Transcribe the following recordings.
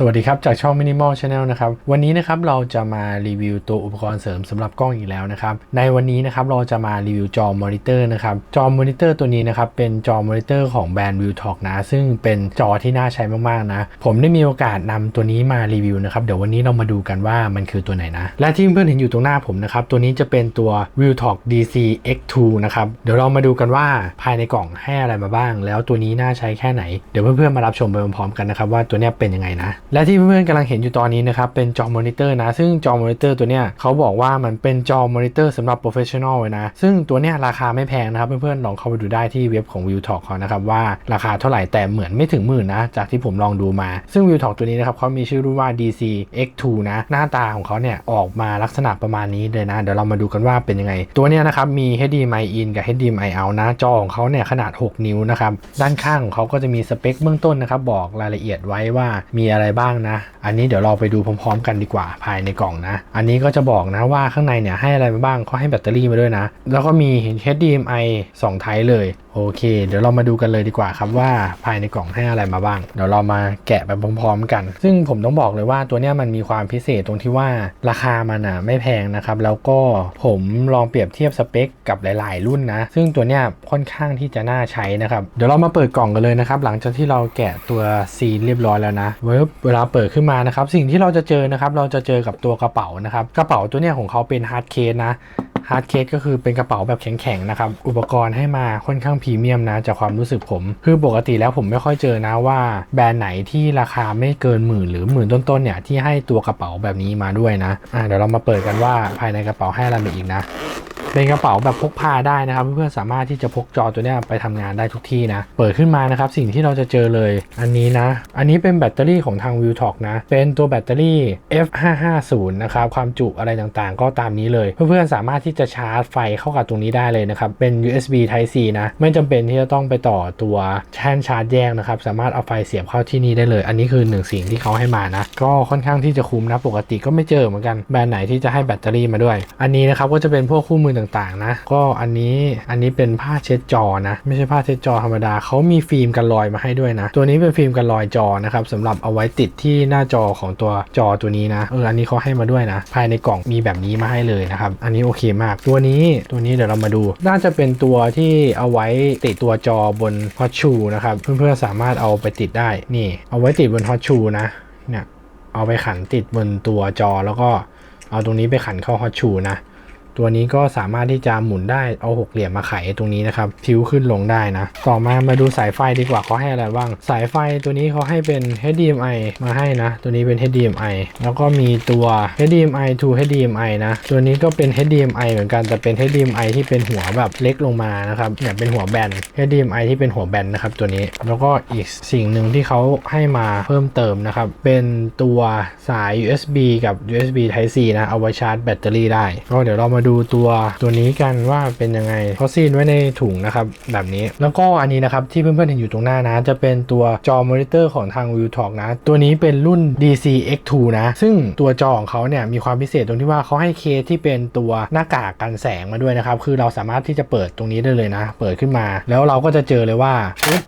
สวัสดีครับ จากช่อง Minimal Channel นะครับ วันนี้นะครับเราจะมารีวิวตัวอุปกรณ์เสริมสำหรับกล้องอีกแล้วนะครับ ในวันนี้นะครับเราจะมารีวิวจอมอนิเตอร์นะครับ จอมอนิเตอร์ตัวนี้นะครับเป็นจอมอนิเตอร์ของแบรนด์ v i e w t a l k นะ ซึ่งเป็นจอที่น่าใช้มากๆนะ ผมได้มีโอกาสนำตัวนี้มารีวิวนะครับ เดี๋ยววันนี้เรามาดูกันว่ามันคือตัวไหนนะ และที่เพื่อนๆเห็นอยู่ตรงหน้าผมนะครับ ตัวนี้จะเป็นตัว v i e w t a l k DC X2 นะครับ เดี๋ยวเรามาดูกันว่าภายในกล่องให้อะไรมาบ้าง แล้วตัวนี้น่าใช้แค่ไหน เดี๋ยวเพื่อนๆมารับชมไปพร้อมๆกันนะครับว่าตัวนี้เป็นยังไงนะและที่เพื่อนๆกำลังเห็นอยู่ตอนนี้นะครับเป็นจอมอนิเตอร์นะ ซึ่งจอมอนิเตอร์ตัวเนี้ยเขาบอกว่ามันเป็นจอมอนิเตอร์สำหรับโปรเฟชชั่นอลเลยนะ ซึ่งตัวเนี้ยราคาไม่แพงนะครับเพื่อนๆลองเข้าไปดูได้ที่เว็บของ v i e w t a l k เขานะครับว่าราคาเท่าไหร่แต่เหมือนไม่ถึงหมื่นนะ จากที่ผมลองดูมา ซึ่ง v i e w t a l k ตัวนี้นะครับเขามีชื่อรุ่นว่า DC X2 นะหน้าตาของเขาเนี่ยออกมาลักษณะประมาณนี้เลยนะ เดี๋ยวเรามาดูกันว่าเป็นยังไง ตัวเนี้ยนะครับมี HDMI in กับ HDMI out นะจอของเขาเนี่ยขนาด 6 นิ้วนะครับด้านข้างของเขาก็จะมีสเปคเบื้องต้นนะครับบอกรายละเอียดไว้ว่ามีอะไรบ้างนะ อันนี้เดี๋ยวเราไปดูพร้อมๆ กันดีกว่าภายในกล่องนะ อันนี้ก็จะบอกนะว่าข้างในเนี่ยให้อะไรมาบ้างเขาให้แบตเตอรี่มาด้วยนะ แล้วก็มี HDMI 2ไทป์เลยโอเค เดี๋ยวเรามาดูกันเลยดีกว่าครับว่าภายในกล่องให้อะไรมาบ้าง เดี๋ยวเรามาแกะไปพร้อมๆกัน ซึ่งผมต้องบอกเลยว่าตัวเนี้ยมันมีความพิเศษตรงที่ว่าราคามันอะไม่แพงนะครับ แล้วก็ผมลองเปรียบเทียบสเปคกับหลาย ๆ รุ่นนะ ซึ่งตัวเนี้ยค่อนข้างที่จะน่าใช้นะครับ เดี๋ยวเรามาเปิดกล่องกันเลยนะครับ หลังจากที่เราแกะตัวซีนเรียบร้อยแล้วนะ เวลาเปิดขึ้นมานะครับ สิ่งที่เราจะเจอนะครับ เราจะเจอกับตัวกระเป๋านะครับ กระเป๋าตัวเนี้ยของเขาเป็นฮาร์ดเคสนะ ฮาร์ดเคสก็คือเป็นกระเป๋าแบบแข็งๆนะครับ อุปกรณ์ให้มาค่อนข้างพรีเมียมนะจากความรู้สึกผม คือปกติแล้วผมไม่ค่อยเจอนะว่าแบรนด์ไหนที่ราคาไม่เกินหมื่นหรือหมื่นต้นๆเนี่ยที่ให้ตัวกระเป๋าแบบนี้มาด้วยนะอะเดี๋ยวเรามาเปิดกันว่าภายในกระเป๋าให้อะไรมาอีกนะ เป็นกระเป๋าแบบพกพาได้นะครับ เพื่อนๆสามารถที่จะพกจอตัวนี้ไปทำงานได้ทุกที่นะ เปิดขึ้นมานะครับสิ่งที่เราจะเจอเลย อันนี้นะ อันนี้เป็นแบตเตอรี่ของทาง v i e w t a l k นะ เป็นตัวแบตเตอรี่ F550 นะครับความจุอะไรต่างๆ ก็ตามนี้เลย เพื่อนๆสามารถที่จะชาร์จไฟเข้ากับตรงนี้ได้เลยนะครับเป็น USB Type C นะไม่จำเป็นที่จะต้องไปต่อตัวแท่นชาร์จแยกนะครับสามารถเอาไฟเสียบเข้าที่นี่ได้เลย อันนี้คือหนึ่งสิ่งที่เขาให้มานะก็ค่อนข้างที่จะคุ้มนะปกติก็ไม่เจอเหมือนกันแบรนด์ไหนที่จะให้แบตเตอรี่มาด้วย อันนี้นะครับก็จะเป็นพวกคู่มือต่างๆนะ ก็อันนี้อันนี้เป็นผ้าเช็ดจอนะ ไม่ใช่ผ้าเช็ดจอธรรมดาเขามีฟิล์มกันรอยมาให้ด้วยนะ ตัวนี้เป็นฟิล์มกันรอยจอนะครับสำหรับเอาไว้ติดที่หน้าจอของตัวจอตัวนี้นะเอออันนี้เขาให้มาด้วยนะ ภายในกล่องมีแบบนี้มาให้เลยนะครับ อันนี้โอเคมาก ตัวนี้ตัวนี้เดี๋ยวเรามาดู น่าจะเป็นตัวที่เอาไว้ติดตัวจอบนฮอตชูนะครับเพื่อนๆสามารถเอาไปติดได้นี่ เอาไว้ติดบนฮอตชูนะเนี่ยเอาไปขันติดบนตัวจอแล้วก็เอาตรงนี้ไปขันเข้าฮอตชูนะ ตัวนี้ก็สามารถที่จะหมุนได้เอาหกเหลี่ยมมาไขตรงนี้นะครับพิ้วขึ้นลงได้นะ ต่อมามาดูสายไฟดีกว่าเขาให้อะไรบ้าง สายไฟตัวนี้เขาให้เป็น HDMI มาให้นะ ตัวนี้เป็น HDMI แล้วก็มีตัว HDMI to HDMI นะ ตัวนี้ก็เป็น HDMI เหมือนกันแต่เป็น HDMI ที่เป็นหัวแบบเล็กลงมานะครับเนี่ยเป็นหัวแบน HDMI ที่เป็นหัวแบนนะครับตัวนี้แล้วก็อีกสิ่งหนึ่งที่เขาให้มาเพิ่มเติมนะครับ เป็นตัวสาย USB กับ USB Type C นะเอาไว้ชาร์จแบตเตอรี่ได้ก็เดี๋ยวเรามาดููตัวตัวนี้กันว่าเป็นยังไงเขาซีนไว้ในถุงนะครับแบบนี้ แล้วก็อันนี้นะครับที่เพื่อนๆเห็นอยู่ตรงหน้านะ จะเป็นตัวจอมอนิเตอร์ของทาง v i e w t a l k นะ ตัวนี้เป็นรุ่น DC X2 นะ ซึ่งตัวจอของเขาเนี่ยมีความพิเศษตรงที่ว่าเขาให้เคสที่เป็นตัวหน้ากากกันแสงมาด้วยนะครับ คือเราสามารถที่จะเปิดตรงนี้ได้เลยนะ เปิดขึ้นมา แล้วเราก็จะเจอเลยว่า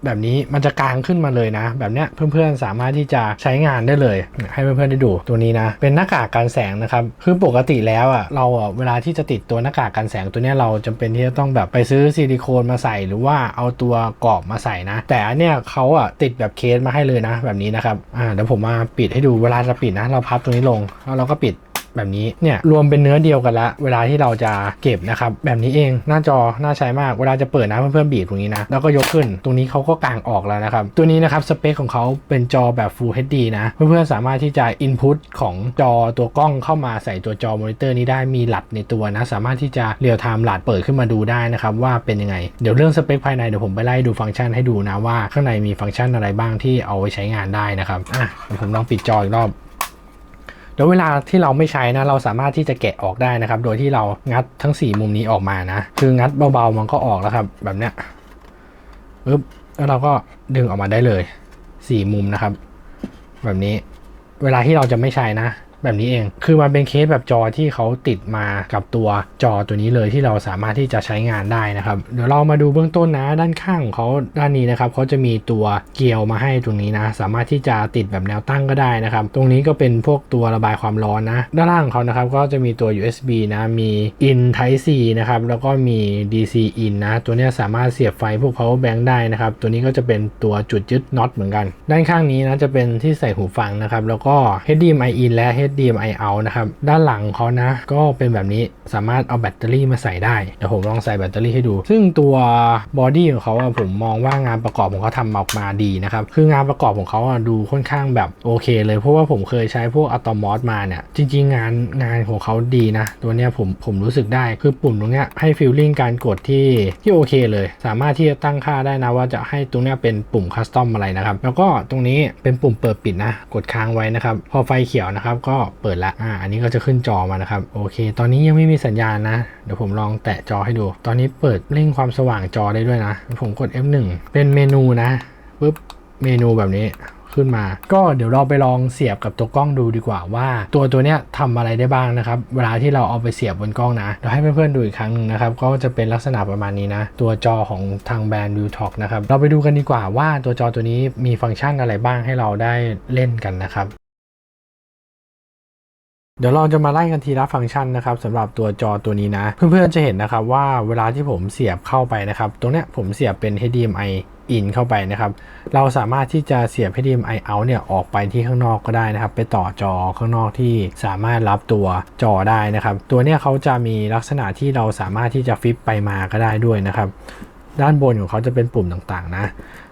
แบบนี้มันจะกลางขึ้นมาเลยนะ แบบเนี้ยเพื่อนๆสามารถที่จะใช้งานได้เลย ให้เพื่อนๆได้ดูตัวนี้นะ เป็นหน้ากากกันแสงนะครับ คือปกติแล้วอะเราอะเวลาที่จะติดตัวหน้ากากกันแสงตัวนี้เราจำเป็นที่จะต้องแบบไปซื้อซิลิโคนมาใส่หรือว่าเอาตัวกรอบมาใส่นะ แต่อันเนี้ยเขาอะติดแบบเคสมาให้เลยนะ แบบนี้นะครับอ่าเดี๋ยวผมมาปิดให้ดูเวลาจะปิดนะ เราพับตรงนี้ลงแล้วเราก็ปิด แบบนี้เนี่ยรวมเป็นเนื้อเดียวกันละเวลาที่เราจะเก็บนะครับแบบนี้เองหน้าจอน่าใช้มากเวลาจะเปิดนะเพื่อนๆบีบตรงนี้นะแล้วก็ยกขึ้นตรงนี้เขาก็กางออกแล้วนะครับตัวนี้นะครับสเปคของเขาเป็นจอแบบ Full HD นะเพื่อนๆสามารถที่จะ Input ของจอตัวกล้องเข้ามาใส่ตัวจอมอนิเตอร์นี้ได้มีหลัดในตัวนะสามารถที่จะเรียลไทม์หลัดเปิดขึ้นมาดูได้นะครับว่าเป็นยังไง เดี๋ยวเรื่องสเปคภายในเดี๋ยวผมไปไล่ดูฟังก์ชันให้ดูนะว่าข้างในมีฟังก์ชันอะไรบ้างที่เอาไว้ใช้งานได้นะครับอะผมลองปิดจออีกรอบ แล้วเวลาที่เราไม่ใช้นะเราสามารถที่จะแกะออกได้นะครับ โดยที่เรางัดทั้ง 4 มุมนี้ออกมานะ คืองัดเบาๆมันก็ออกแล้วครับ แบบเนี้ยปึ๊บแล้วเราก็ดึงออกมาได้เลย 4 มุมนะครับ แบบนี้ เวลาที่เราจะไม่ใช้นะ แบบนี้เอง คือมันเป็นเคสแบบจอที่เขาติดมากับตัวจอตัวนี้เลยที่เราสามารถที่จะใช้งานได้นะครับ เดี๋ยวเรามาดูเบื้องต้นนะด้านข้างของเขาด้านนี้นะครับเขาจะมีตัวเกลียวมาให้ตรงนี้นะ สามารถที่จะติดแบบแนวตั้งก็ได้นะครับ ตรงนี้ก็เป็นพวกตัวระบายความร้อนนะ ด้านล่างของเขานะครับก็จะมีตัว USB นะมี in Type C นะครับแล้วก็มี DC in นะ ตัวนี้สามารถเสียบไฟพวก power bank ได้นะครับ ตัวนี้ก็จะเป็นตัวจุดยึดน็อตเหมือนกัน ด้านข้างนี้นะจะเป็นที่ใส่หูฟังนะครับแล้วก็ HDMI in และ HDMI out นะครับ ด้านหลังเขานะ ก็เป็นแบบนี้สามารถเอาแบตเตอรี่มาใส่ได้ เดี๋ยวผมลองใส่แบตเตอรี่ให้ดู ซึ่งตัวบอดี้ของเขาผมมองว่างานประกอบของเขาทำออกมาดีนะครับ คืองานประกอบของเขาดูค่อนข้างแบบโอเค เลยเพราะว่าผมเคยใช้พวกอัตอมอสมาเนี่ยจริง ๆ งานงานของเขาดีนะ ตัวเนี้ยผมผมรู้สึกได้คือปุ่มตรงเนี้ยให้ฟีลลิ่งการกดที่ที่โอเคเลย สามารถที่จะตั้งค่าได้นะว่าจะให้ตรงเนี้ยเป็นปุ่มคัสตอมอะไรนะครับ แล้วก็ตรงนี้เป็นปุ่มเปิดปิดนะ กดค้างไว้นะครับ พอไฟเขียวนะครับก็เปิดละอ่าอันนี้ก็จะขึ้นจอมานะครับโอเค ตอนนี้ยังไม่มีสัญญาณนะ เดี๋ยวผมลองแตะจอให้ดู ตอนนี้เปิดเร่งความสว่างจอได้ด้วยนะ ผมกด F1 เป็นเมนูนะปุ๊บเมนูแบบนี้ขึ้นมา ก็เดี๋ยวเราไปลองเสียบกับตัวกล้องดูดีกว่าว่า ตัวตัวเนี้ยทำอะไรได้บ้างนะครับ เวลาที่เราเอาไปเสียบบนกล้องนะเดี๋ยวให้เพื่อนๆดูอีกครั้งหนึงนะครับ ก็จะเป็นลักษณะประมาณนี้นะ ตัวจอของทางแบรนด์ v i e w t a l k นะครับ เราไปดูกันดีกว่าว่าตัวจอตัวนี้มีฟังก์ชันอะไรบ้างให้เราได้เล่นกันนะครับ เดี๋ยวเราจะมาไล่กันทีละฟังก์ชันนะครับสำหรับตัวจอตัวนี้นะ เพื่อนๆจะเห็นนะครับว่าเวลาที่ผมเสียบเข้าไปนะครับ ตรงเนี้ยผมเสียบเป็น HDMI in เข้าไปนะครับ เราสามารถที่จะเสียบ HDMI out เนี่ยออกไปที่ข้างนอกก็ได้นะครับ ไปต่อจอข้างนอกที่สามารถรับตัวจอได้นะครับ ตัวเนี้ยเขาจะมีลักษณะที่เราสามารถที่จะฟลิปไปมาก็ได้ด้วยนะครับ ด้านบนของเขาจะเป็นปุ่มต่างๆ นะ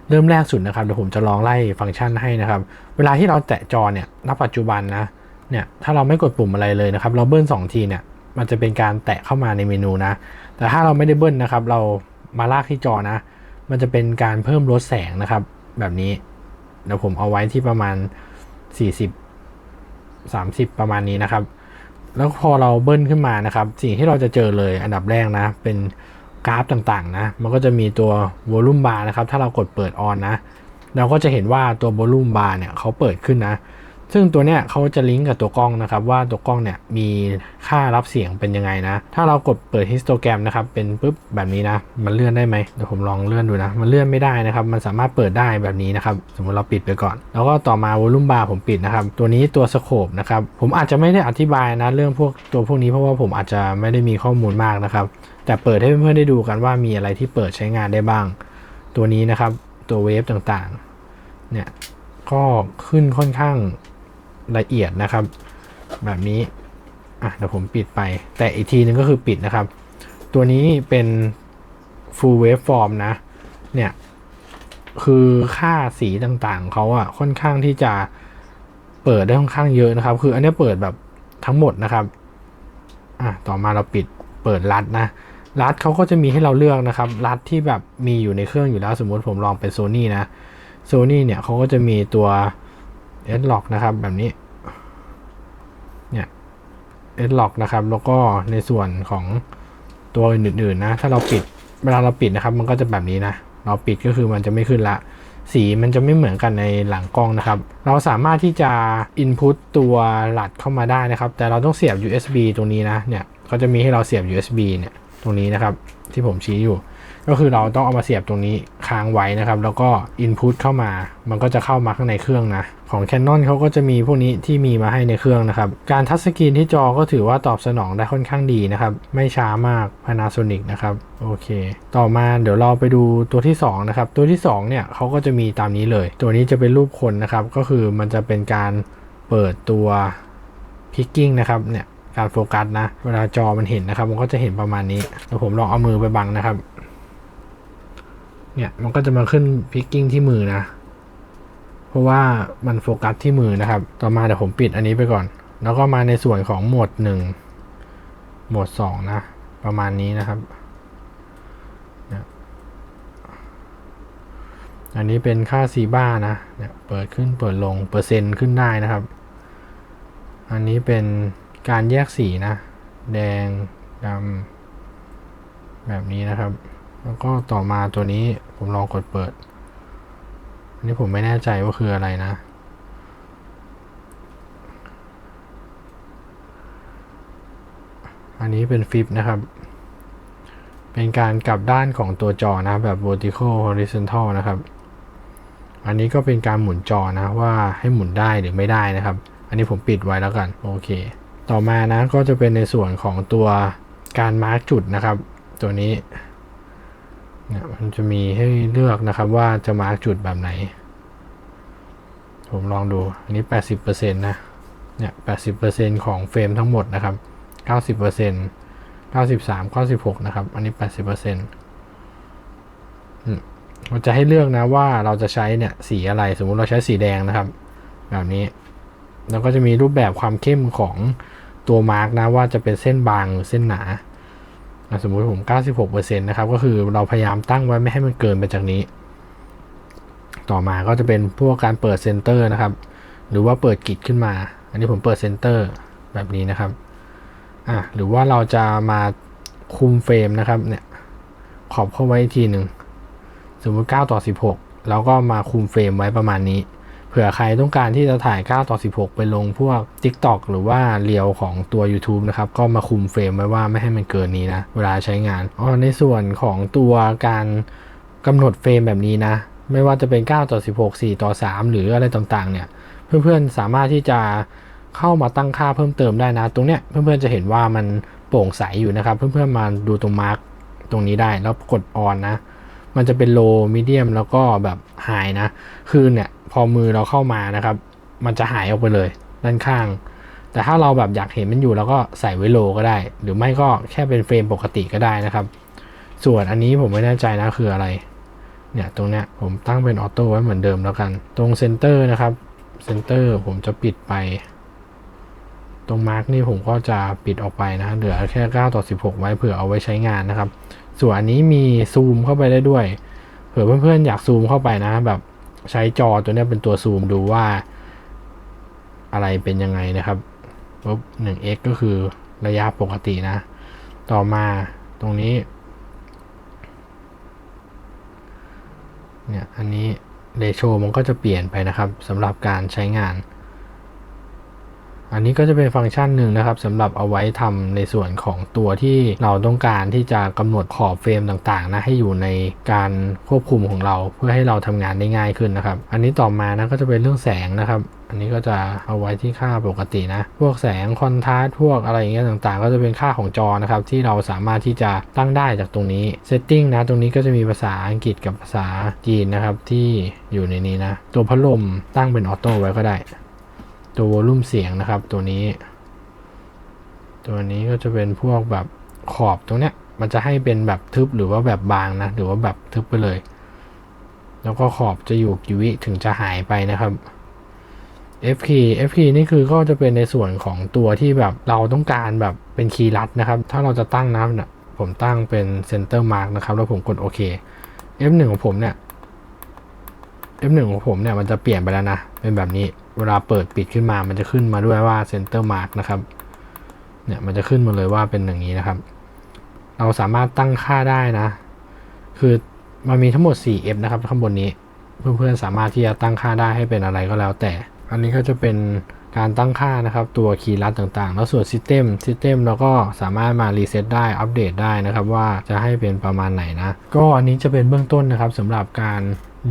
เริ่มแรกสุดนะครับเดี๋ยวผมจะลองไล่ฟังก์ชันให้นะครับ เวลาที่เราแตะจอเนี่ยณปัจจุบันนะ เนี่ยถ้าเราไม่กดปุ่มอะไรเลยนะครับ เราเบิ้ล2ทีเนี่ยมันจะเป็นการแตะเข้ามาในเมนูนะ แต่ถ้าเราไม่ได้เบิ้ลนะครับ เรามาลากที่จอนะ มันจะเป็นการเพิ่มลดแสงนะครับ แบบนี้เดี๋ยวผมเอาไว้ที่ประมาณ 40 30 ประมาณนี้นะครับ แล้วพอเราเบิ้ลขึ้นมานะครับ สิ่งที่เราจะเจอเลยอันดับแรกนะ เป็นกราฟต่างๆนะ มันก็จะมีตัววอลลุ่มบาร์นะครับ ถ้าเรากดเปิดออนนะ เราก็จะเห็นว่าตัววอลลุ่มบาร์เนี่ยเขาเปิดขึ้นนะ ซึ่งตัวเนี้ยเขาจะลิงก์กับตัวกล้องนะครับ ว่าตัวกล้องเนี่ยมีค่ารับเสียงเป็นยังไงนะ ถ้าเรากดเปิดฮิสโตแกรมนะครับ เป็นปุ๊บแบบนี้นะ มันเลื่อนได้ไหมเดี๋ยวผมลองเลื่อนดูนะ มันเลื่อนไม่ได้นะครับ มันสามารถเปิดได้แบบนี้นะครับ สมมติเราปิดไปก่อน แล้วก็ต่อมาวอลลุ่มบาร์ผมปิดนะครับ ตัวนี้ตัวสโคปนะครับ ผมอาจจะไม่ได้อธิบายนะเรื่องพวกตัวพวกนี้เพราะว่าผมอาจจะไม่ได้มีข้อมูลมากนะครับ แต่เปิดให้เพื่อนๆได้ดูกันว่ามีอะไรที่เปิดใช้งานได้บ้าง ตัวนี้นะครับ ตัวเวฟต่างๆ เนี่ย ก็ขึ้นค่อนข้าง ละเอียดนะครับ แบบนี้อะเดี๋ยวผมปิดไป แต่อีกทีนึงก็คือปิดนะครับ ตัวนี้เป็น full waveform นะ เนี่ย คือค่าสีต่างๆเขาอะค่อนข้างที่จะเปิดได้ค่อนข้างเยอะนะครับ คืออันนี้เปิดแบบทั้งหมดนะครับอะต่อมาเราปิดเปิดรัดนะรัดเขาก็จะมีให้เราเลือกนะครับรัดที่แบบมีอยู่ในเครื่องอยู่แล้ว สมมติผมลองเป็นโซนี่นะโซนี่เนี่ยเขาก็จะมีตัว s l o c k นะครับแบบนี้ เนี่ย s l o c k นะครับ แล้วก็ในส่วนของตัวอื่นๆนะ ถ้าเราปิด เวลาเราปิดนะครับ มันก็จะแบบนี้นะ เราปิดก็คือมันจะไม่ขึ้นละ สีมันจะไม่เหมือนกันในหลังกล้องนะครับ เราสามารถที่จะ input ตัวหลัดเข้ามาได้นะครับ แต่เราต้องเสียบ USB ตรงนี้นะ เนี่ยเขาจะมีให้เราเสียบ USB เนี่ย ตรงนี้นะครับ ที่ผมชี้อยู่ ก็คือเราต้องเอามาเสียบตรงนี้ค้างไว้นะครับ แล้วก็ Input เข้ามา มันก็จะเข้ามาข้างในเครื่องนะ ของ Canon เขาก็จะมีพวกนี้ที่มีมาให้ในเครื่องนะครับ การทัชสกรีนที่จอก็ถือว่าตอบสนองได้ค่อนข้างดีนะครับ ไม่ช้ามาก Panasonic นะครับ โอเค ต่อมาเดี๋ยวเราไปดูตัวที่ 2 นะครับ ตัวที่ 2 เนี่ยเขาก็จะมีตามนี้เลย ตัวนี้จะเป็นรูปคนนะครับ ก็คือมันจะเป็นการเปิดตัว Picking นะครับเนี่ยการโฟกัสนะ เวลาจอมันเห็นนะครับ มันก็จะเห็นประมาณนี้เดี๋ยวผมลองเอามือไปบังนะครับ เนี่ยมันก็จะมาขึ้นพิกกิ้งที่มือนะ เพราะว่ามันโฟกัสที่มือนะครับ ต่อมาเดี๋ยวผมปิดอันนี้ไปก่อน แล้วก็มาในส่วนของโหมดหนึ่งโหมดสองนะ ประมาณนี้นะครับเนี่ยอันนี้เป็นค่าซีบ้านะเนี่ยเปิดขึ้นเปิดลงเปอร์เซ็นต์ขึ้นได้นะครับ อันนี้เป็นการแยกสีนะ แดงดำแบบนี้นะครับ แล้วก็ต่อมาตัวนี้ผมลองกดเปิด อันนี้ผมไม่แน่ใจว่าคืออะไรนะอันนี้เป็นฟิปนะครับ เป็นการกลับด้านของตัวจอนะแบบ vertical horizontal นะครับ อันนี้ก็เป็นการหมุนจอนะว่าให้หมุนได้หรือไม่ได้นะครับ อันนี้ผมปิดไว้แล้วกัน โอเค ต่อมานะก็จะเป็นในส่วนของตัวการมาร์กจุดนะครับ ตัวนี้ มันจะมีให้เลือกนะครับว่าจะมาร์กจุดแบบไหน ผมลองดู อันนี้ 80%นะ เนี่ย 80%ของเฟรมทั้งหมดนะครับ 90% 93 96 นะครับ อันนี้ 80%อืมมันจะให้เลือกนะว่าเราจะใช้เนี่ยสีอะไร สมมุติเราใช้สีแดงนะครับ แบบนี้ แล้วก็จะมีรูปแบบความเข้มของตัวมาร์กนะว่าจะเป็นเส้นบางหรือเส้นหนา สมมุติผม 96%นะครับ ก็คือเราพยายามตั้งไว้ไม่ให้มันเกินไปจากนี้ ต่อมาก็จะเป็นพวกการเปิดเซนเตอร์นะครับ หรือว่าเปิดกิจขึ้นมา อันนี้ผมเปิดเซนเตอร์แบบนี้นะครับ อะ หรือว่าเราจะมาคุมเฟรมนะครับ เนี่ย ขอบเข้าไว้อีกทีหนึ่ง สมมติ 9 ต่อ 16 แล้วก็มาคุมเฟรมไว้ประมาณนี้ เผื่อใครต้องการที่จะถ่าย 9 ต่อ 16 ไปลงพวก TikTok หรือว่าเรียวของตัว YouTube นะครับ ก็มาคุมเฟรมไว้ว่าไม่ให้มันเกินนี้นะ เวลาใช้งานอ๋อในส่วนของตัวการกำหนดเฟรมแบบนี้นะ ไม่ว่าจะเป็น 9 ต่อ 16 4 ต่อ 3 หรืออะไรต่างๆ เนี่ย เพื่อนๆ สามารถที่จะเข้ามาตั้งค่าเพิ่มเติมได้นะ ตรงเนี้ยเพื่อนๆ จะเห็นว่ามันโปร่งใสอยู่นะครับ เพื่อนๆ มาดูตรงมาร์กตรงนี้ได้แล้วกดออนนะ มันจะเป็น low medium แล้วก็แบบ high นะ คือเนี่ย พอมือเราเข้ามานะครับ มันจะหายออกไปเลยด้านข้าง แต่ถ้าเราแบบอยากเห็นมันอยู่เราก็ใส่ไว้ low ก็ได้ หรือไม่ก็แค่เป็นเฟรมปกติก็ได้นะครับ ส่วนอันนี้ผมไม่แน่ใจนะคืออะไร เนี่ยตรงเนี้ยผมตั้งเป็นออโต้ไว้เหมือนเดิมแล้วกัน ตรงเซนเตอร์นะครับเซนเตอร์ผมจะปิดไป ตรงมาร์กนี่ผมก็จะปิดออกไปนะ เหลือแค่9ต่อ16 ไว้เผื่อเอาไว้ใช้งานนะครับ ส่วนอันนี้มีซูมเข้าไปได้ด้วย เผื่อเพื่อนๆอยากซูมเข้าไปนะแบบ ใช้จอตัวนี้เป็นตัวซูมดูว่า อะไรเป็นยังไงนะครับปุ๊บ 1x ก็คือระยะปกตินะ ต่อมาตรงนี้ เนี่ย อันนี้เรโชมันก็จะเปลี่ยนไปนะครับสำหรับการใช้งาน อันนี้ก็จะเป็นฟังก์ชันหนึ่งนะครับสำหรับเอาไว้ทำในส่วนของตัวที่เราต้องการที่จะกำหนดขอบเฟรมต่างๆนะให้อยู่ในการควบคุมของเราเพื่อให้เราทำงานได้ง่ายขึ้นนะครับ อันนี้ต่อมานะก็จะเป็นเรื่องแสงนะครับอันนี้ก็จะเอาไว้ที่ค่าปกตินะ พวกแสงคอนทราสต์พวกอะไรอย่างเงี้ยต่างๆ ก็จะเป็นค่าของจอนะครับ ที่เราสามารถที่จะตั้งได้จากตรงนี้ Setting นะ ตรงนี้ก็จะมีภาษาอังกฤษกับภาษาจีนนะครับ ที่อยู่ในนี้นะ ตัวพัดลมตั้งเป็นออโต้ไว้ก็ได้ ตัววอลลุ่มเสียงนะครับ ตัวนี้ ตัวนี้ก็จะเป็นพวกแบบขอบตรงเนี้ย มันจะให้เป็นแบบทึบหรือว่าแบบบางนะ หรือว่าแบบทึบไปเลย แล้วก็ขอบจะอยู่กี่วิถึงจะหายไปนะครับ F key F key นี่คือก็จะเป็นในส่วนของตัวที่แบบเราต้องการแบบเป็นคีย์ลัดนะครับ ถ้าเราจะตั้งนะเนี่ยผมตั้งเป็น center mark นะครับ แล้วผมกดโอเค F1 ของผมเนี่ย F1 ของผมเนี่ยมันจะเปลี่ยนไปแล้วนะ เป็นแบบนี้ เวลาเปิดปิดขึ้นมา มันจะขึ้นมาด้วยว่า center mark นะครับ เนี่ยมันจะขึ้นมาเลยว่าเป็นอย่างนี้นะครับ เราสามารถตั้งค่าได้นะ คือมันมีทั้งหมด 4F นะครับ ข้างบนนี้ เพื่อนๆสามารถที่จะตั้งค่าได้ให้เป็นอะไรก็แล้วแต่ อันนี้ก็จะเป็นการตั้งค่านะครับ ตัวคีย์ลัดต่างๆ แล้วส่วน System System เราก็สามารถมารีเซ็ตได้ อัปเดตได้นะครับ ว่าจะให้เป็นประมาณไหนนะ ก็อันนี้จะเป็นเบื้องต้นนะครับสำหรับการ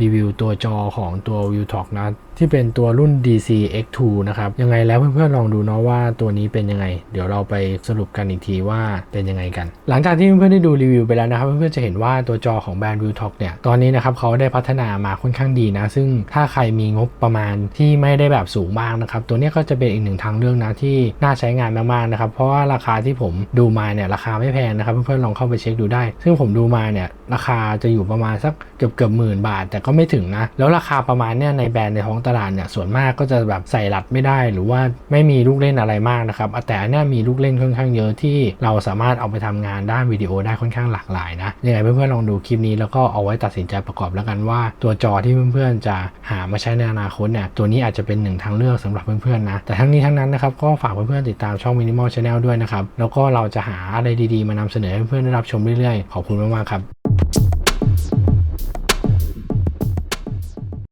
รีวิวตัวจอของตัว v i e w t a l k นะ ที่เป็นตัวรุ่น DC X2 นะครับยังไงแล้วเพื่อนๆลองดูเนาะว่าตัวนี้เป็นยังไง เดี๋ยวเราไปสรุปกันอีกทีว่าเป็นยังไงกัน หลังจากที่เพื่อนๆได้ดูรีวิวไปแล้วนะครับเพื่อนๆจะเห็นว่าตัวจอของแบรนด์ v i e w t a l k เนี่ยตอนนี้นะครับเขาได้พัฒนามาค่อนข้างดีนะ ซึ่งถ้าใครมีงบประมาณที่ไม่ได้แบบสูงมากนะครับตัวนี้ก็จะเป็นอีกหนึ่งทางเลือกนะที่น่าใช้งานมากๆนะครับเพราะว่าราคาที่ผมดูมาเนี่ยราคาไม่แพงนะครับเพื่อนๆลองเข้าไปเช็คดูได้ ซึ่งผมดูมาเนี่ยราคาจะอยู่ประมาณสักเกือบเกือบหมื่นบาท แต่ก็ไม่ถึงนะแล้วราคาประมาณเนี่ยในแบรนด์ในท้องตลาดเนี่ยส่วนมากก็จะแบบใส่รัดไม่ได้ หรือว่าไม่มีลูกเล่นอะไรมากนะครับแต่เนี้ยมีลูกเล่นค่อนข้างเยอะที่เราสามารถเอาไปทำงานด้านวิดีโอได้ค่อนข้างหลากหลายนะยังไงเพื่อนๆลองดูคลิปนี้แล้วก็เอาไว้ตัดสินใจประกอบแล้วกันว่า ตัวจอที่เพื่อนๆจะหามาใช้ในอนาคตเนี่ยตัวนี้อาจจะเป็นหนึ่งทางเลือกสำหรับเพื่อนๆนะแต่ทั้งนี้ทั้งนั้นนะครับก็ฝากเพื่อนๆติดตามช่อง Minimal Channel ด้วยนะครับแล้วก็เราจะหาอะไรดีๆ มานำเสนอให้เพื่อนๆได้รับชมเรื่อยๆขอบคุณมากๆครับ